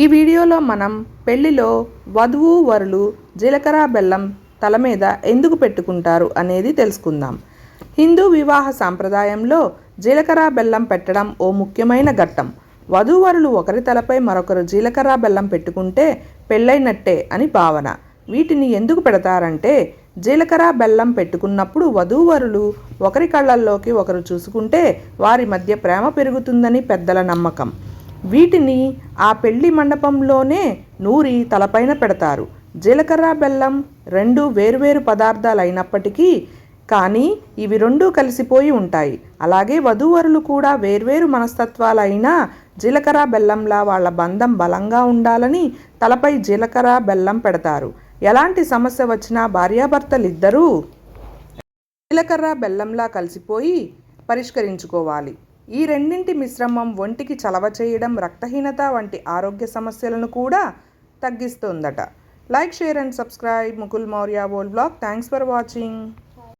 ఈ వీడియోలో మనం పెళ్ళిలో వధువు వరులు జీలకర్ర బెల్లం తల మీద ఎందుకు పెట్టుకుంటారు అనేది తెలుసుకుందాం. హిందూ వివాహ సాంప్రదాయంలో జీలకర్ర బెల్లం పెట్టడం ఓ ముఖ్యమైన ఘట్టం. వధూవరులు ఒకరి తలపై మరొకరు జీలకర్ర బెల్లం పెట్టుకుంటే పెళ్ళైనట్టే అని భావన. వీటిని ఎందుకు పెడతారంటే జీలకర్ర బెల్లం పెట్టుకున్నప్పుడు వధూవరులు ఒకరి కళ్ళల్లోకి ఒకరు చూసుకుంటే వారి మధ్య ప్రేమ పెరుగుతుందని పెద్దల నమ్మకం. వీటిని ఆ పెళ్ళి మండపంలోనే నూరి తలపైన పెడతారు. జీలకర్ర బెల్లం రెండు వేరువేరు పదార్థాలు అయినప్పటికీ కానీ ఇవి రెండూ కలిసిపోయి ఉంటాయి. అలాగే వధూవరులు కూడా వేర్వేరు మనస్తత్వాలైనా జీలకర్ర బెల్లంలా వాళ్ళ బంధం బలంగా ఉండాలని తలపై జీలకర్ర బెల్లం పెడతారు. ఎలాంటి సమస్య వచ్చినా భార్యాభర్తలిద్దరూ జీలకర్ర బెల్లంలా కలిసిపోయి పరిష్కరించుకోవాలి. ఈ రెండింటి మిశ్రమం ఒంటికి చలవ చేయడం రక్తహీనత వంటి ఆరోగ్య సమస్యలను కూడా తగ్గిస్తుందట. Like share and subscribe. Mukul Maurya whole blog. Thanks for watching.